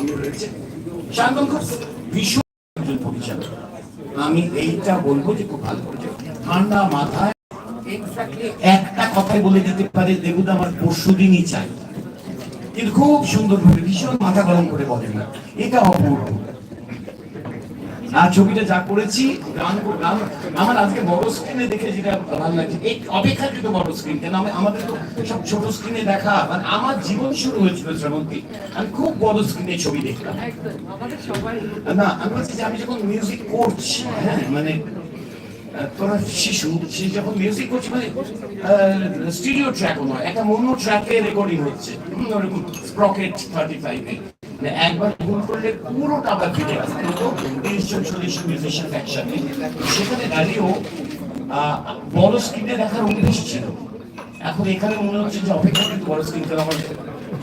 সামনে রয়েছে। শান্তন খুব ভীষণ একজন পরিচালক। আমি এইটা বলব যে খুব ভালো পরিচালক। ঠান্ডা মাথায় একটা কথাই বলে দিতে পারে দেবুদা আমার পরশু দিনই চাই। কিন্তু খুব সুন্দরভাবে ভীষণ মাথা গরম করে বলেন এটা অপূর্ব। আর ছবিটা যা করেছি গান গান আমার আজকে বড় স্ক্রিনে দেখে যেটা ভালো লাগছে। এই অপেক্ষাকৃত বড় স্ক্রিন কেন আমি আমাদের তো সব ছোট স্ক্রিনে দেখা। মানে আমার জীবন শুরু হয়েছিল শ্রাবন্তী। আমি খুব বড় স্ক্রিনে ছবি দেখতাম না আমি বলছি যে আমি যখন মিউজিক করছি হ্যাঁ মানে তোরা শিশু সে যখন মিউজিক করছি মানে স্টুডিও ট্র্যাকও নয় একটা মোনো ট্র্যাকে রেকর্ডিং হচ্ছে। ওরকম স্প্রকেট থার্টি ফাইভে একবার ভুল করলে পুরোটা আবার ফিরে আসতে তিরিশ জন, চল্লিশ জন মিউজিশিয়ান একসাথে। সেখানে দাঁড়িয়েও বড় স্ক্রিনে দেখার অভ্যেস ছিল। এখন এখানে মনে হচ্ছে যে অপেক্ষা কিন্তু বড় স্ক্রিন তো আমার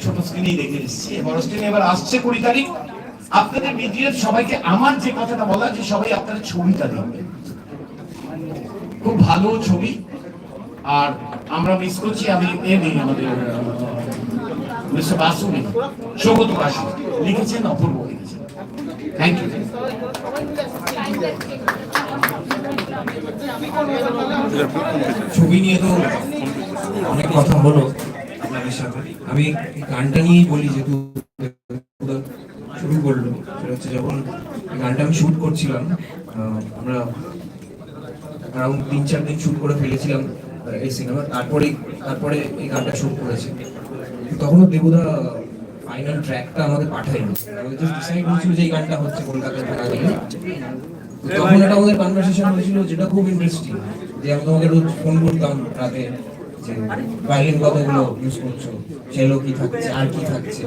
ছোট স্ক্রিনেই দেখে এসেছি। বড় স্ক্রিনে এবার আসছে কুড়ি তারিখ। আপনাদের মিডিয়ার সবাইকে আমার যে কথাটা বলা যে সবাই আপনাদের ছবিটা দেখবেন খুব ভালো ছবি। আর আমরা মিস করছি, আমি এ নেই আমাদের মিস্টার বাসু নেই। সৌগত বাসু। লিখেছেন, অপূর্ব লিখেছেন। থ্যাংক ইউ ছবি নিয়ে তো অনেক কথা হলো আপনাদের সাথে। আমি গানটা নিয়েই বলি, যেহেতু শুরু করল, সেটা হচ্ছে যখন গানটা আমি শুট করছিলাম আমরা অ্যারাউন্ড তিন চার দিন শুট করে ফেলেছিলাম এই সিনেমা তারপরে তারপরে এই গানটা শুট করেছি। তখনও দেবুদা ফাইনাল ট্র্যাকটা আমাদের জাস্ট ডিসাইড হয়েছিল যে এই গানটা হচ্ছে কলকাতায় থাকা গেলে তখন একটা আমাদের কনভারসেশন হয়েছিল যেটা খুব ইন্টারেস্টিং যে আমি তোমাকে রোজ ফোন করতাম রাতে যে ভাইলিন কতগুলো ইউজ করছ সেলো কি থাকছে আর কি থাকছে?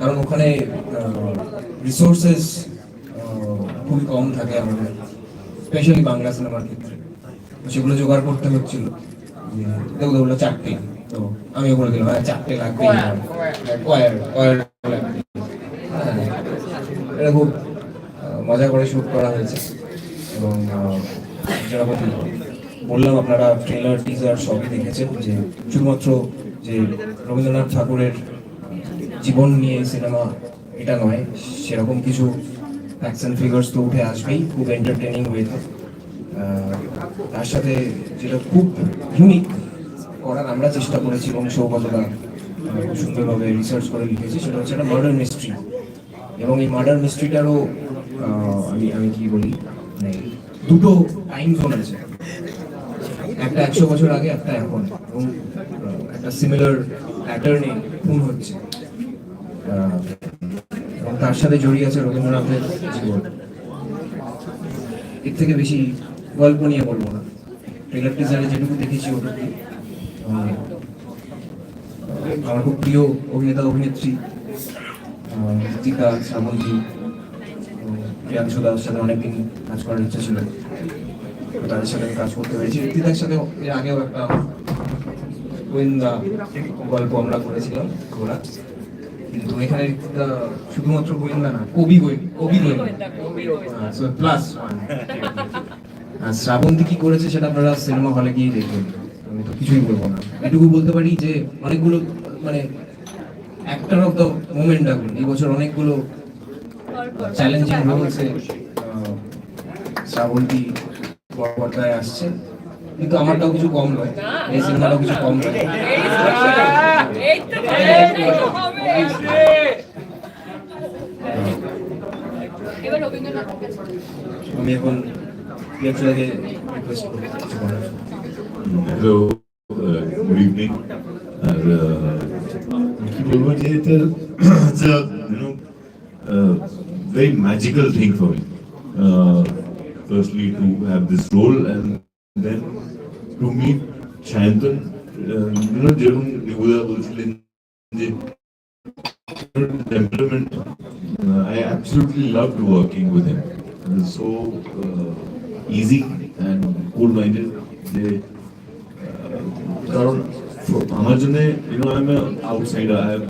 কারণ ওখানে রিসোর্সেস খুবই কম থাকে আমাদের স্পেশালি বাংলা সিনেমার ক্ষেত্রে। সেগুলো জোগাড় করতে হচ্ছিল। দেখো বলল চারটে। তো আমিও বলে দিলাম চারটে লাগবে কয়ার কয়ার লাগবে এটা খুব মজা করে শুট করা হয়েছে। এবং যেরকম বললাম আপনারা ট্রেলার টিজার সবই দেখেছেন যে শুধুমাত্র যে রবীন্দ্রনাথ ঠাকুরের জীবন নিয়ে সিনেমা এটা নয় সেরকম কিছু অ্যাকশন ফিগার্স তো উঠে আসবেই খুব এন্টারটেনিং ওয়েতে তার সাথে যেটা খুব ইউনিক করার আমরা চেষ্টা করেছি এবং খুব সুন্দরভাবে রিসার্চ করে লিখেছি, সেটা হচ্ছে একটা মার্ডার মিস্ট্রি এবং এই মার্ডার মিস্ট্রিটারও আমি আমি কি বলি মানে দুটো টাইম জোন আছে। একটা একশো বছর আগে, একটা এখন। এবং একটা সিমিলার প্যাটার্নে খুন হচ্ছে। এবং তার সাথে জড়িয়ে আছে রবীন্দ্রনাথের জীবন। এর থেকে বেশি গল্প নিয়ে বলব না। ট্রেলার টিজারে যেটুকু দেখেছি ওটুকু আমার খুব প্রিয় অভিনেতা অভিনেত্রী ঋতিকা শ্রাবন্তী প্রিয়াংশু দাসের সাথে অনেকদিন কাজ করার ইচ্ছা ছিল। তাদের সাথে কাজ করতে পেরেছি। ঋতিকার সাথে এর আগেও একটা গোয়েন্দা গল্প আমরা করেছিলাম ঘোরা কিন্তু এখানে শুধুমাত্র গোয়েন্দা না কবি কবি গোয়েন্দা। প্লাস শ্রাবন্তী কি করেছে সেটা আপনারা সিনেমা হলে গিয়ে দেখবেন। কিছুই বলব না। এটুকু বলতে পারি যে অনেকগুলো মানে অ্যাক্টর অফ দ্য মোমেন্ট এখন এই বছর অনেকগুলো চ্যালেঞ্জিং রোলসে শ্রাবন্তী বড় পর্দায় আসছে। কিন্তু আমারটাও কিছু কম নয়। এই সিনেমাটাও কিছু কম নয়। আমি এখন প্রিয়াচুলাকে রিকোয়েস্ট হ্যালো গুড ইভিনিং আর uh, কি বলবো যে এটা it's a you know uh, very magical thing for me uh, firstly to have this role and then to meet Shayantan uh, you know যেরকম নিগুদা বলছিলেন যে temperament uh, I absolutely loved working with him it was so uh, easy and cool minded যে কারণ আমার জন্য you know I am outsider I have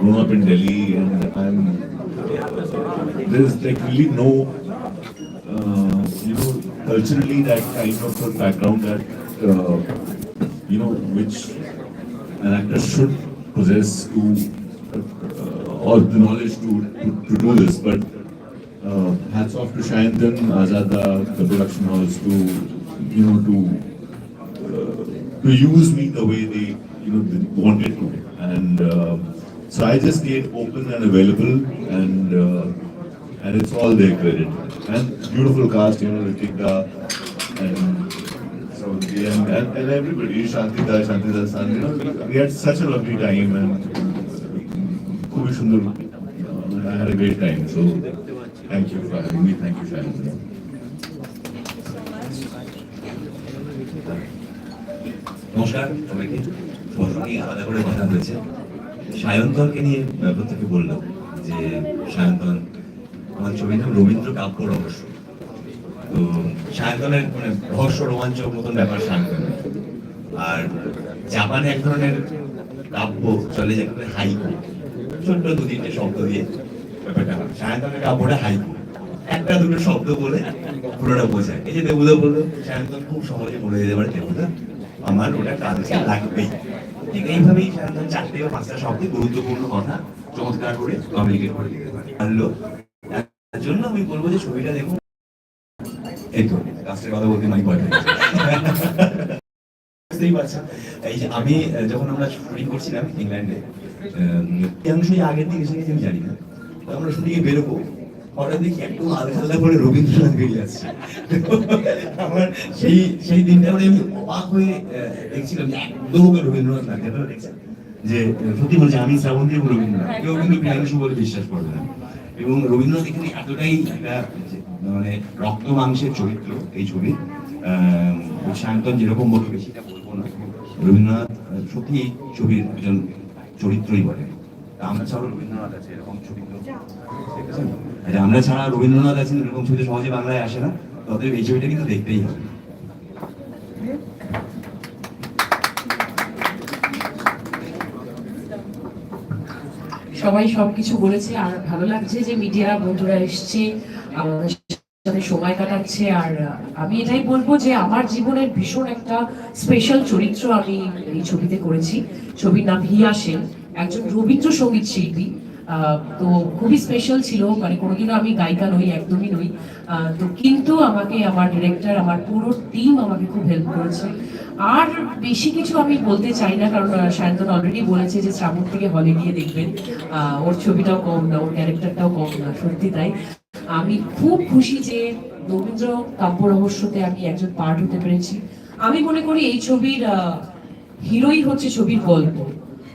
grown up in Delhi and I am there is like really no uh, you know culturally that kind of a background that uh, you know which an actor should possess to uh, or the knowledge to, to, to do off to Shayantan Azada, the production house, to you know to uh, to use me the way they you know they wanted to. And uh, so I just stayed open and available, and uh, and it's all their credit. And beautiful cast, you know, Ritika and so and, and, and everybody, Shantida, Shantida's son. You know, we had such a lovely time, and Kubi I uh, had a great time. So thank you for having me. Thank you, Shantida's. নমস্কার, সবাইকে। সবাই আলাদা করে কথা হয়েছে সায়ন্তনকে নিয়ে প্রত্যেকে বলল যে, সায়ন্তন, আমার ছবির নাম রবীন্দ্র কাব্য রহস্য। তো, সায়ন্তনের মানে রহস্য রোমাঞ্চক মতন ব্যাপার সায়ন্তন আর জাপানে এক ধরনের কাব্য চলে যেখানে হাইকু। ছোট্ট দু তিনটে শব্দ দিয়ে ব্যাপারটা। সায়ন্তনের কাব্যটা হাইকু। একটা দুটো শব্দ বলে পুরোটা বোঝায়। এই যে দেবুদা বলল সায়ন্তন খুব সহজে বলে দিতে পারে দেবুদা। আমার ওটা কাজে লাগবেই ঠিক এইভাবেই সায়ন্তন চারটে বা পাঁচটা শব্দে গুরুত্বপূর্ণ কথা, চমৎকার করে কমিউনিকেট করে দিতে পারে। পারল তার জন্য আমি বলব যে ছবিটা দেখুন। এই তো কাজটার কথা বলতে মাই ভয়। বুঝতেই পারছেন? এই যে আমি, যখন আমরা শুটিং করছিলাম ইংল্যান্ডে অংশই আগের দিন এসে আমি জানি না। আমরা শুটিংয়ে বেরোবো। হঠাৎ দেখি আলগা আলগা করে রবীন্দ্রনাথ বেরিয়ে আমার সেই সেই দিনটা মানে আমি অবাক হয়ে দেখছিলাম রবীন্দ্রনাথ যে সত্যি বলছি আমি এবং রবীন্দ্রনাথ কেউ কিন্তু প্রিয়াংশু বলে বিশ্বাস করবে না। এবং রবীন্দ্রনাথ এখানে এতটাই মানে রক্ত মাংসের চরিত্র এই ছবি আহ, শান্তন যেরকম বলবে সেটা বলব না। রবীন্দ্রনাথ সত্যি এই ছবির একজন চরিত্রই বলে আমরা ছাড়াও রবীন্দ্রনাথ আছে এরকম চরিত্র আচ্ছা, আমরা ছাড়া রবীন্দ্রনাথ আছেন এরকম ছবি সহজে বাংলায় আসে না। তবে এই ছবিটা কিন্তু দেখতেই হবে। সবাই সবকিছু বলেছে আর ভালো লাগছে যে মিডিয়া বন্ধুরা এসছে আমাদের সাথে সময় কাটাচ্ছে আর আমি এটাই বলব যে আমার জীবনের ভীষণ একটা স্পেশাল চরিত্র আমি এই ছবিতে করেছি। ছবির নাম হিয়া সেন। একজন রবীন্দ্রসঙ্গীত শিল্পী তো খুবই স্পেশাল ছিল মানে কোনোদিনও আমি গায়িকা নই, একদমই নই। তো কিন্তু আমাকে আমার ডিরেক্টর আমার পুরো টিম আমাকে খুব হেল্প করেছে। আর বেশি কিছু আমি বলতে চাই না, কারণ সায়ন্তন অলরেডি বলেছে যে শ্রাবণ থেকে হলে গিয়ে দেখবেন। ওর ছবিটাও কম না, ওর ক্যারেক্টারটাও কম না, সত্যি তাই। আমি খুব খুশি যে রবীন্দ্র কাব্য রহস্যতে আমি একজন পার্ট হতে পেরেছি। আমি মনে করি এই ছবির হিরোই হচ্ছে ছবির গল্প।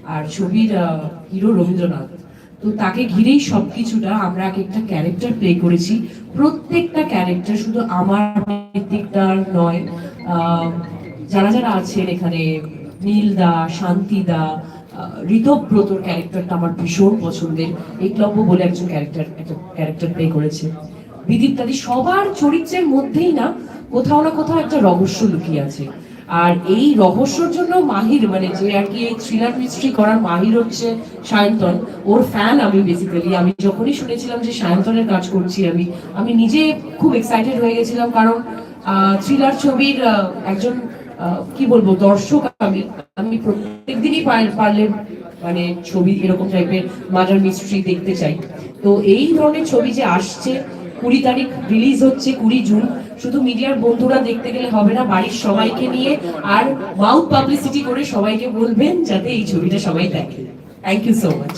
আর ছবির হিরো রবীন্দ্রনাথ। তো তাকে ঘিরেই সব কিছুটা আমরা এক একটা ক্যারেক্টার প্লে করেছি। প্রত্যেকটা ক্যারেক্টার শুধু আমার দিকটার নয় যারা যারা আছেন এখানে নীলদা শান্তিদা আহ, ঋতব্রতর ক্যারেক্টারটা আমার ভীষণ পছন্দের। একলব্য বলে একজন ক্যারেক্টার একটা ক্যারেক্টার প্লে করেছে। বিদীপ্তাদি সবার চরিত্রের মধ্যেই না কোথাও না কোথাও একটা রহস্য লুকিয়ে আছে। আর এই রহস্যর জন্য মাহির মানে যে আর কি এই থ্রিলার মিস্ট্রি করার মাহির হচ্ছে সায়ন্তন। ওর ফ্যান আমি বেসিক্যালি আমি যখনই শুনেছিলাম যে সায়ন্তনের কাজ করছি আমি আমি নিজে খুব এক্সাইটেড হয়ে গেছিলাম কারণ থ্রিলার ছবির একজন কি বলব, দর্শক আমি আমি প্রত্যেক দিনই পারলে মানে ছবি এরকম টাইপের মার্ডার মিস্ট্রি দেখতে চাই। তো এই ধরনের ছবি যে আসছে কুড়ি তারিখ রিলিজ হচ্ছে, কুড়ি জুন। শুধু মিডিয়ার বন্ধুরা দেখতে গেলে হবে না, বাড়ির সবাইকে নিয়ে আর মাউথ পাবলিসিটি করে সবাইকে বলবেন যাতে এই ছবিটা সবাই দেখে। Thank you so much